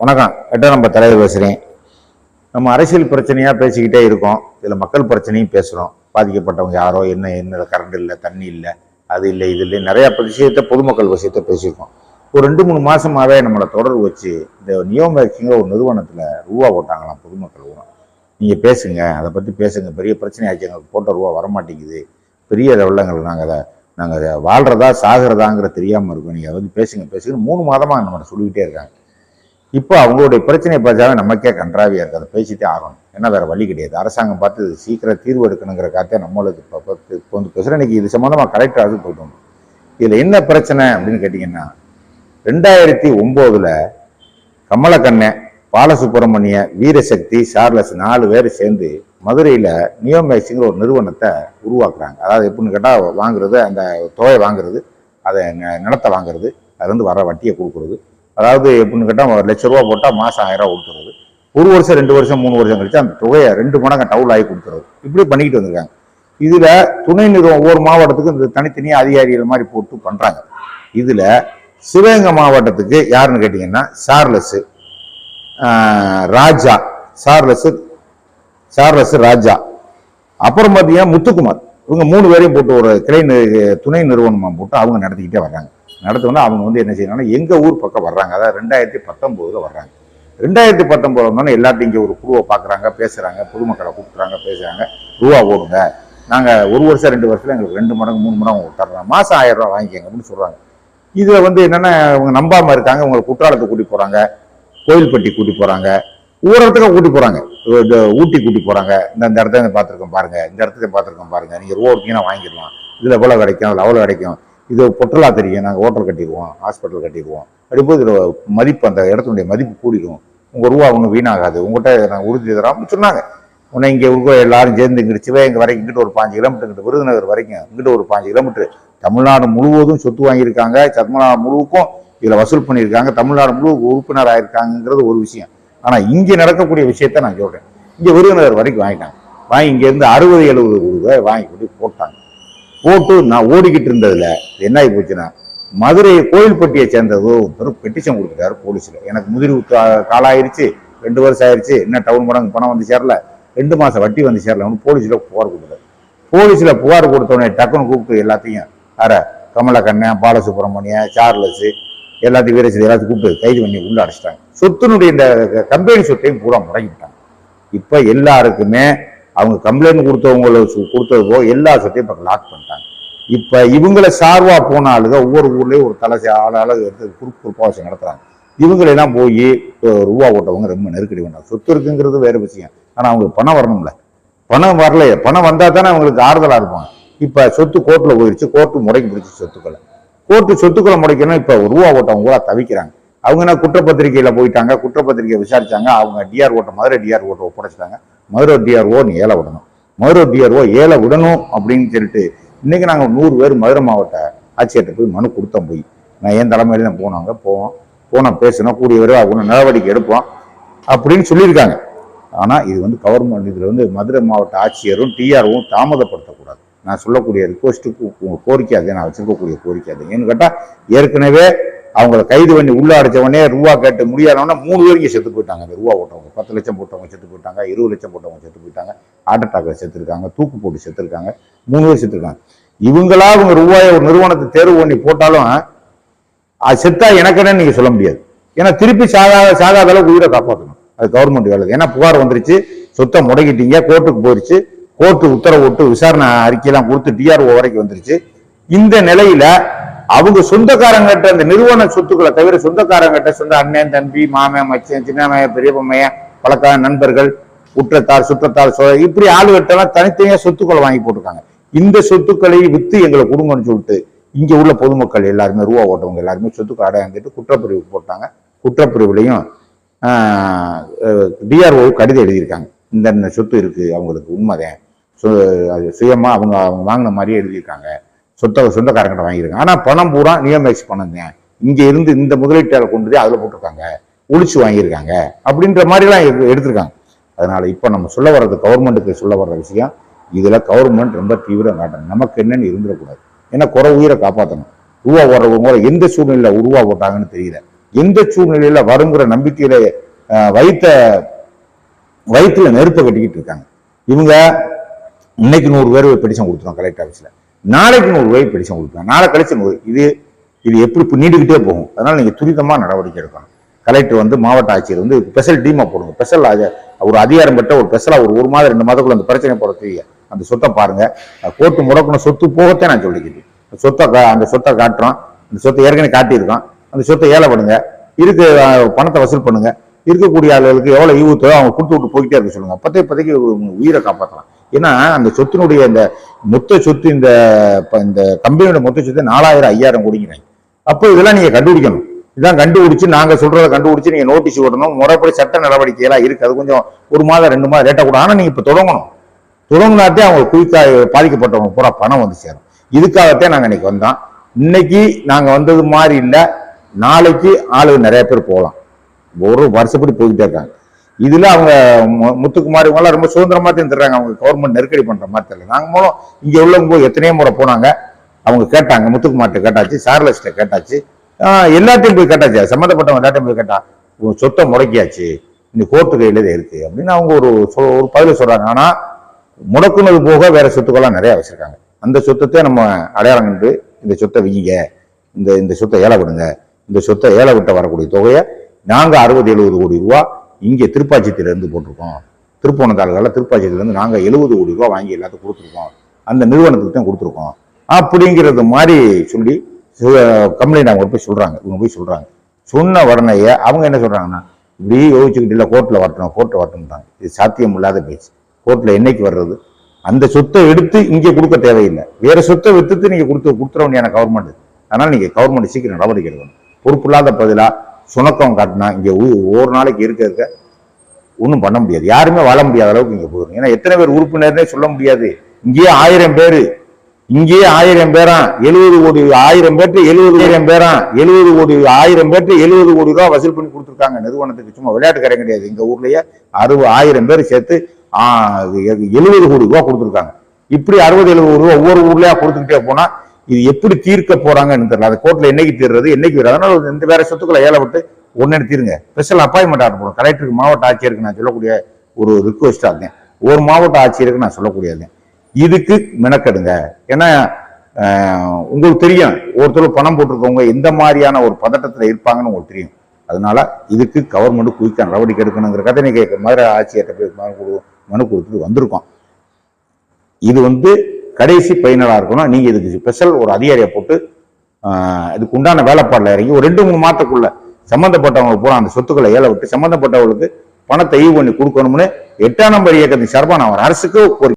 வணக்கம். எட்டோ நம்ம தலைவர் பேசுகிறேன் நம்ம அரசியல் பிரச்சனையாக பேசிக்கிட்டே இருக்கோம். இதில் மக்கள் பிரச்சனையும் பேசுகிறோம் பாதிக்கப்பட்டவங்க யாரோ என்ன என்ன கரண்ட் இல்லை தண்ணி இல்லை அது இல்லை இது இல்லை நிறையா விஷயத்தை பொதுமக்கள் விஷயத்த பேசியிருக்கோம். ஒரு ரெண்டு மூணு மாசமாவே நம்மளை தொடர்பு வச்சு இந்த நியோமேக்கிங்கிற ஒரு நிறுவனத்தில் ரூபா போட்டாங்களாம் பொதுமக்கள் கூட. நீங்கள் பேசுங்க அதை பற்றி பேசுங்க. பெரிய பிரச்சனையாச்சு எங்களுக்கு போட்ட ரூபா வரமாட்டேங்குது. பெரிய வெள்ளங்கள் நாங்கள் அதை நாங்கள் வாழ்கிறதா சாகிறதாங்கிற தெரியாமல் இருக்கோம். நீங்கள் வந்து பேசுங்க பேசுங்க மூணு மாதமாக நம்மளை சொல்லிக்கிட்டே இருக்காங்க. இப்போ அவங்களுடைய பிரச்சனையை பார்த்தாவே நமக்கே கன்றாவியாக இருக்குது அதை பேசிட்டே ஆகணும். ஏன்னா வேறு வழி கிடையாது. அரசாங்கம் பார்த்து இது சீக்கிரம் தீர்வு எடுக்கணுங்கிற காத்தே நம்மளுக்கு இப்போ பார்த்து இப்போ வந்து பேசுகிற இன்னைக்கு இது சம்மந்தமாக கரெக்டாக அது போட்டோம் இதில் என்ன பிரச்சனை அப்படின்னு கேட்டிங்கன்னா ரெண்டாயிரத்தி ஒம்போதில் கமலக்கண்ணன் பாலசுப்ரமணிய வீரசக்தி சார்லஸ் நாலு பேர் சேர்ந்து மதுரையில் நியோமேக்ஸுங்கிற ஒரு நிறுவனத்தை உருவாக்குறாங்க. அதாவது எப்படின்னு கேட்டால் வாங்குறது அந்த தொகையை வாங்குறது அதை ந- நிலத்தை வாங்குறது அதுலேருந்து வர வட்டியை கொடுக்குறது. அதாவது எப்படின்னு கேட்டால் ஒரு லட்ச ரூபா போட்டால் மாதம் ஆயிரம் ரூபா கொடுத்துருது. ஒரு வருஷம் ரெண்டு வருஷம் மூணு வருஷம் கழிச்சு அந்த தொகையை ரெண்டு மடங்கு டவுல் ஆகி கொடுத்துருது. இப்படி பண்ணிக்கிட்டு வந்திருக்காங்க. இதில் துணை நிறுவனம் ஒவ்வொரு மாவட்டத்துக்கும் இந்த தனித்தனியாக அதிகாரிகள் மாதிரி போட்டு பண்ணுறாங்க இதில் சிவகங்கை மாவட்டத்துக்கு யாருன்னு கேட்டிங்கன்னா Charles Raja. Charles Charles Raja. அப்புறம் பார்த்தீங்கன்னா முத்துக்குமார். இவங்க மூணு பேரையும் போட்டு ஒரு கிளை துணை நிறுவனமாக போட்டு அவங்க நடத்திக்கிட்டே வர்றாங்க. நடத்தோன்னா அவங்க வந்து என்ன செய்யணும்னா எங்கள் ஊர் பக்கம் வர்றாங்க. அதாவது ரெண்டாயிரத்தி பத்தொம்போதில் வர்றாங்க. ரெண்டாயிரத்தி பத்தொம்போது வந்தோடனே எல்லாத்தையும் இங்கே ஒரு குழுவை பார்க்குறாங்க பேசுகிறாங்க பொதுமக்களை கூப்பிட்றாங்க பேசுகிறாங்க ரூபா போடுங்க. நாங்கள் ஒரு வருஷம் ரெண்டு வருஷத்தில் எங்களுக்கு ரெண்டு மடங்கு மூணு மடங்கு தர்றோம். மாதம் ஆயிரம் ரூபா வாங்கிக்கங்க அப்படின்னு சொல்கிறாங்க இதில் வந்து என்னென்னா இவங்க நம்பாமல் இருக்காங்க. உங்களை குற்றாலத்தை கூட்டி போகிறாங்க கோயில்பட்டி கூட்டி போகிறாங்க ஒவ்வொரு இடத்துக்கும் கூட்டி போகிறாங்க இது ஊட்டி கூட்டி போகிறாங்க இந்த இந்த இடத்த பார்த்துருக்கோம் பாருங்க. இந்த இடத்துல பார்த்துருக்கோம் பாருங்கள் நீங்கள் ரூபா கொடுத்தீங்கன்னா வாங்கிடலாம். இதில் எவ்வளோ கிடைக்கும்? அதில் அவ்வளவு கிடைக்கும். இது பொட்டலா தெரியும் நாங்கள் ஹோட்டல் கட்டிடுவோம் ஹாஸ்பிட்டல் கட்டிடுவோம். அப்படிப்போது இதில் மதிப்பு அந்த இடத்துடைய மதிப்பு கூடிடும். உங்கள் ரூபா ஒன்றும் வீணாகாது. உங்கள்கிட்ட நாங்கள் உறுதி தரோம் சொன்னாங்க. உன்னை இங்கே உள்ள எல்லாரும் சேர்ந்து இங்கிட்டு சிவகங்கை வரைக்கும் இங்கிட்டு ஒரு பாஞ்சு கிலோமீட்டர் இங்கிட்டு விருதுநகர் வரைக்கும் இங்கிட்ட ஒரு பாஞ்சு கிலோமீட்டர். தமிழ்நாடு முழுவதும் சொத்து வாங்கியிருக்காங்க. தமிழ்நாடு முழுவதுக்கும் இதில் வசூல் பண்ணியிருக்காங்க. தமிழ்நாடு முழு உறுப்பினர் ஆயிருக்காங்கிறது ஒரு விஷயம். ஆனால் இங்கே நடக்கக்கூடிய விஷயத்த நான் சொல்கிறேன் இங்கே விருதுநகர் வரைக்கும் வாங்கிட்டாங்க. வாங்கி இங்கேருந்து அறுபது எழுபது ரூபாய் வாங்கி கொண்டு போட்டாங்க. போட்டு நான் ஓடிக்கிட்டு இருந்ததுல என்ன ஆகி போச்சுன்னா மதுரை கோயில்பட்டியை சேர்ந்தது ஒரு பெட்டிஷன் கொடுத்துட்டாரு போலீஸில் எனக்கு முதிர்வு காலாயிருச்சு ரெண்டு வருஷம் ஆயிடுச்சு என்ன டவுன் மடங்கு பணம் வந்து சேரல ரெண்டு மாதம் வட்டி வந்து சேரல போலீஸில் புகார் கொடுத்தாரு போலீஸில் புகார் கொடுத்தோடனே டக்குன்னு கூப்பிட்டு எல்லாத்தையும் அரை கமலக்கண்ணன் பாலசுப்ரமணிய சார்லஸ் எல்லாத்தையும் வீரசி எல்லாத்தையும் கூப்பிட்டு கைது பண்ணி உள்ள அடைச்சிட்டாங்க. சொத்தினுடைய இந்த கம்பெனி சொத்தையும் பூரா முடங்கிட்டாங்க இப்போ எல்லாருக்குமே அவங்க கம்ப்ளைண்ட் கொடுத்தவங்களுக்கு கொடுத்தது போக எல்லா சொத்தையும் இப்போ லாக் பண்ணிட்டாங்க. இப்போ இவங்கள சார்வாக போன ஆளுங்க ஒவ்வொரு ஊர்லேயும் ஒரு தலை ஆளால எடுத்து குறுக்கு குறுப்பாவசம் நடத்துகிறாங்க இவங்களெல்லாம் போய் ரூபா ஓட்டவங்க ரொம்ப நெருக்கடி பண்ணாங்க. சொத்து இருக்குங்கிறது வேறு விஷயம். ஆனால் அவங்களுக்கு பணம் வரணும்ல. பணம் வரலையே. பணம் வந்தால் தானே அவங்களுக்கு ஆறுதலாக இருப்பாங்க. இப்போ சொத்து கோர்ட்டில் போயிடுச்சு கோர்ட்டு முறைக்கு பிடிச்சி சொத்துக்களை. கோர்ட்டு சொத்துக்களை முறைக்கணும் இப்போ ரூபா ஓட்டவங்க கூட தவிக்கிறாங்க. அவங்க என்ன குற்றப்பத்திரிகையில் போயிட்டாங்க குற்றப்பத்திரிக்கை விசாரிச்சாங்க. அவங்க டிஆர் ஓட்ட மதுரை டிஆர் ஓட்ட ஒப்படைச்சிட்டாங்க. மதுரை டிஆர்ஓ நீ ஏல விடணும். மதுரை டிஆர்ஓ ஏழை விடணும் அப்படின்னு சொல்லிட்டு இன்னைக்கு நாங்கள் நூறு பேர் மதுரை மாவட்ட ஆட்சியர்கிட்ட போய் மனு கொடுத்தோம் போய். நான் என் தலைமையில தான் போனாங்க போவோம். போனால் பேசினோம் கூடிய வரை அவங்க நடவடிக்கை எடுப்போம் அப்படின்னு சொல்லியிருக்காங்க. ஆனால் இது வந்து கவர்மெண்ட் இதில் வந்து மதுரை மாவட்ட ஆட்சியரும் டிஆர்ஓவும் தாமதப்படுத்தக்கூடாது. நான் சொல்லக்கூடிய ரிக்வஸ்ட்டுக்கு உங்க கோரிக்கை அது நான் வச்சுருக்கக்கூடிய கோரிக்கை அது ஏன்னு கேட்டால் ஏற்கனவே அவங்கள கைது பண்ணி உள்ள அடைச்சவனே ரூபா கேட்டு முடியாதவனா மூணு பேர் செத்து போயிட்டாங்க. அந்த ரூபா போட்டவங்க பத்து லட்சம் போட்டவங்க செத்து போயிட்டாங்க இருபது லட்சம் போட்டவங்க செத்து போயிட்டாங்க ஹார்ட் அட்டாக்ல செத்துருக்காங்க தூக்கு போட்டு செத்துருக்காங்க மூணு பேர் செத்துருக்காங்க. இவங்களா அவங்க ரூபாயை ஒரு நிறுவனத்தை தேர்வு பண்ணி போட்டாலும் அது செத்தா எனக்குன்னு நீங்க சொல்ல முடியாது. ஏன்னா திருப்பி சாதா சாகாத அளவுக்கு உயிரை காப்பாற்றணும் அது கவர்மெண்ட் வேலை. ஏன்னா புகார் வந்துருச்சு சொத்தை முடக்கிட்டீங்க கோர்ட்டுக்கு போயிருச்சு கோர்ட்டு உத்தரவு விட்டு விசாரணை அறிக்கையெல்லாம் கொடுத்து டிஆர்ஓ வரைக்கும் வந்துருச்சு. இந்த நிலையில அவங்க சொந்தக்காரங்கிட்ட அந்த நிறுவன சொத்துக்களை தவிர சொந்தக்காரங்கிட்ட சொந்த அண்ணன் தம்பி மாமன் மச்சன் சின்னமைய பெரியப்பம்மைய பெரிய நண்பர்கள் உற்றத்தார் சுற்றத்தார் சொ- இப்படி ஆளுகிட்டலாம் தனித்தனியா சொத்துக்களை வாங்கி போட்டிருக்காங்க. இந்த சொத்துக்களை வித்து எங்களை கொடுங்கன்னு சொல்லிட்டு இங்க உள்ள பொதுமக்கள் எல்லாருமே ரூபா ஓட்டவங்க எல்லாருமே சொத்துக்களை அடையாந்துட்டு குற்றப்பிரிவு போட்டாங்க. குற்றப்பிரிவுலையும் டிஆர்ஓ கடிதம் எழுதியிருக்காங்க. இந்த சொத்து இருக்கு அவங்களுக்கு உண்மைதான். சு- அது சுயமா அவங்க அவங்க வாங்கின மாதிரியே எழுதியிருக்காங்க. சொத்த சொந்தக்காரங்கிட்ட வாங்கியிருக்காங்க ஆனால் பணம் பூரா நியமேக்ஸ் பண்ணுங்க. இங்கே இருந்து இந்த முதலீட்டாளர் கொண்டு போய் அதில் போட்டிருக்காங்க. ஒளிச்சு வாங்கியிருக்காங்க. அப்படின்ற மாதிரிலாம் எடு- எடுத்திருக்காங்க. அதனால் இப்போ நம்ம சொல்ல வர்றது கவர்மெண்ட்டுக்கு சொல்ல வர்ற விஷயம். இதில் கவர்மெண்ட் ரொம்ப தீவிரம் காட்டணும் நமக்கு என்னன்னு இருந்துடக்கூடாது. ஏன்னா குறை உயிரை காப்பாற்றணும் உருவா ஓடுறவங்க எந்த சூழ்நிலையில் உருவா போட்டாங்கன்னு தெரியல. எந்த சூழ்நிலையில் வருங்கிற நம்பிக்கையில வயிற்ற வைத்த வயிற்றுல நெருப்பை கட்டிக்கிட்டு இருக்காங்க. இவங்க இன்னைக்கு நூறு பேர் பெடிஷன் கொடுத்துருவோம் கலெக்டர் ஆஃபீஸில் நாளைக்கு நூறு பேர் பெடிஷன் கொடுப்பேன். நாளை கழிச்சு நூறு இது இது எப்படி நீண்டுக்கிட்டே போகும். அதனால நீங்கள் துரிதமாக நடவடிக்கை எடுக்கணும். கலெக்டர் வந்து மாவட்ட ஆட்சியர் வந்து ஸ்பெஷல் டீமாக போடுங்க. ஸ்பெஷல் ஒரு அதிகாரம் பெற்ற ஒரு ஸ்பெஷலாக ஒரு ஒரு மாதம் ரெண்டு மாதத்துக்குள்ள அந்த பிரச்சனை போறது அந்த சொத்தை பாருங்க. கோர்ட்டு முடக்கணும் சொத்து போகத்தே நான் சொல்லிக்கிறேன். அந்த சொத்தை கா- அந்த சொத்தை காட்டுறோம் அந்த சொத்தை ஏற்கனவே காட்டியிருக்கோம் அந்த சொத்தை ஏழை பண்ணுங்க. இருக்கு பணத்தை வசூல் பண்ணுங்க. இருக்கக்கூடிய ஆளுகளுக்கு எவ்வளோ ஈவுத்தோ அவங்க கொடுத்து விட்டு போய்கிட்டே இருக்க சொல்லுங்க. அப்போதே இப்போதைக்கு உயிரை காப்பாற்றலாம் ஏன்னா அந்த சொத்தினுடைய இந்த மொத்த சொத்து இந்த இந்த கம்பெனியோட மொத்த சொத்து நாலாயிரம் ஐயாயிரம் கோடிங்கிறாங்க. அப்போ இதெல்லாம் நீங்க கண்டுபிடிக்கணும். இதான் கண்டுபிடிச்சு நாங்க சொல்றதை கண்டுபிடிச்சு நீங்க நோட்டீஸ் விடணும் முறைப்படி சட்ட நடவடிக்கை எல்லாம் இருக்கு. அது கொஞ்சம் ஒரு மாதம் ரெண்டு மாதம் லேட்டாக கூட. ஆனால் நீங்க இப்போ தொடங்கணும். தொடங்கினாத்தே அவங்க குயிக்காக பாதிக்கப்பட்டவங்க பூரா பணம் வந்து சேரும். இதுக்காகத்தான் நாங்கள் இன்னைக்கு வந்தோம். இன்னைக்கு நாங்கள் வந்தது மாதிரி இல்லை. நாளைக்கு ஆளு நிறைய பேர் போகலாம். ஒரு வருஷப்படி போய்கிட்டே இருக்காங்க. இதில் அவங்க மு- முத்துக்குமார் இவங்கெல்லாம் ரொம்ப சுதந்திரமாக தெரிஞ்சுறாங்க அவங்க கவர்மெண்ட் நெருக்கடி பண்ணுற மாதிரி தெரியல. நாங்கள் மூலம் இங்கே உள்ளவங்க போய் எத்தனையோ முறை போனாங்க. அவங்க கேட்டாங்க முத்துக்குமார்கிட்ட கேட்டாச்சு சார்லஸ்ட்டை கேட்டாச்சு. எல்லாத்தையும் போய் கேட்டாச்சு. சம்மந்தப்பட்டவங்க எல்லாத்தையும் போய் கேட்டா சொத்தை முடக்கியாச்சு. இந்த கோர்ட்டு கையில் தான் இருக்குது அப்படின்னு அவங்க ஒரு சொ- ஒரு பதில சொல்கிறாங்க ஆனால் முடக்குனது போக வேற சொத்துக்கள்லாம் நிறையா வச்சுருக்காங்க. அந்த சொத்தத்தை நம்ம அடையாளம் கண்டு இந்த சொத்தை விங்க இந்த இந்த சொத்தை ஏழை விடுங்க இந்த சொத்தை ஏழை விட்ட வரக்கூடிய தொகையை நாங்கள் அறுபது எழுபது கோடி ரூபா இங்கே திருப்பாச்சித்திலேருந்து போட்டிருக்கோம். திருப்போணத்தாளர்களில் திருப்பாச்சித்திலேருந்து நாங்கள் எழுபது கோடி ரூபா வாங்கி எல்லாத்துக்கும் கொடுத்துருக்கோம். அந்த நிறுவனத்துக்கு தான் கொடுத்துருக்கோம். அப்படிங்கிறது மாதிரி சொல்லி கம்ப்ளைண்ட் அவங்க போய் சொல்கிறாங்க இவங்க போய் சொல்கிறாங்க சொன்ன உடனேயே அவங்க என்ன சொல்றாங்கன்னா இப்படி யோசிச்சுக்கிட்டு இல்லை கோர்ட்டில் வரட்டும் கோர்ட்டில் வரட்டும்ட்டாங்க இது சாத்தியம் இல்லாத பேச்சு கோர்ட்டில் என்னைக்கு வர்றது? அந்த சொத்தை எடுத்து இங்கே கொடுக்க தேவையில்லை. வேற சொத்தை வித்துட்டு நீங்கள் கொடுத்து கொடுத்துட வேண்டியான கவர்மெண்ட் அதனால் நீங்கள் கவர்மெண்ட் சீக்கிரம் நடவடிக்கை எடுக்கணும். பொறுப்பு இல்லாத பதிலாக சுணக்கம் காட்டினா இங்க ஒரு நாளைக்கு இருக்க இருக்க ஒன்றும் பண்ண முடியாது. யாருமே வாழ முடியாத அளவுக்கு இங்க போயிடும் ஏன்னா எத்தனை பேர் உறுப்பினர்னே சொல்ல முடியாது. இங்கேயே ஆயிரம் பேரு. இங்கேயே ஆயிரம் பேரா எழுபது கோடி ஆயிரம் பேர்ட்டு எழுபது ஆயிரம் பேரா எழுபது கோடி ஆயிரம் பேர்ட்டு எழுபது கோடி ரூபா வசூல் பண்ணி கொடுத்துருக்காங்க. நிறுவனத்துக்கு சும்மா விளையாட்டுக்காரன் கிடையாது. எங்க ஊர்லயே அறுபது ஆயிரம் பேர் சேர்த்து எழுபது கோடி ரூபா கொடுத்துருக்காங்க. இப்படி அறுபது எழுபது ரூபா ஒவ்வொரு ஊர்லயா கொடுத்துக்கிட்டே போனா இது எப்படி தீர்க்க போறாங்கன்னு தெரியல. அது கோர்ட்ல என்னைக்கு தீர்றது என்னைக்கு வரும் அதனால இந்த வேற சொத்துக்களை ஏழப்பட்டு விட்டு ஒன்னு தீருங்க. ஸ்பெஷல் அப்பாயின்மெண்ட் ஆர்டர் போடும் கலெக்டருக்கு மாவட்ட ஆட்சியருக்கு நான் சொல்லக்கூடிய ஒரு ரிக்வெஸ்டா இருந்தேன் ஒரு மாவட்ட ஆட்சியருக்கு நான் சொல்லக்கூடியது இதுக்கு மெனக்கெடுங்க. ஏன்னா உங்களுக்கு தெரியும் ஒருத்தர் பணம் போட்டிருக்கவங்க எந்த மாதிரியான ஒரு பதட்டத்துல இருப்பாங்கன்னு உங்களுக்கு தெரியும். அதனால இதுக்கு கவர்மெண்ட் குயிக்காக நடவடிக்கை எடுக்கணுங்கிற கதை நீங்கள் மதுரை ஆட்சியர்கிட்ட போய் மனு கொடு மனு கொடுத்துட்டு வந்திருக்கோம். இது வந்து கடைசி பயனராக இருக்கணும் நீங்க இதுக்கு ஸ்பெஷல் ஒரு அதிகாரியை போட்டு ஆஹ், இதுக்கு உண்டான வேலைப்பாடுல இறங்கி ஒரு ரெண்டு மூணு மாதத்துக்குள்ள சம்பந்தப்பட்டவங்க பூரா அந்த சொத்துக்களை ஏழை விட்டு சம்பந்தப்பட்டவங்களுக்கு பணத்தை ஈவு பண்ணி கொடுக்கணும்னு எட்டாம் நம்பர் இயக்கத்தின் சார்பாக நான் ஒரு அரசுக்கு ஒரு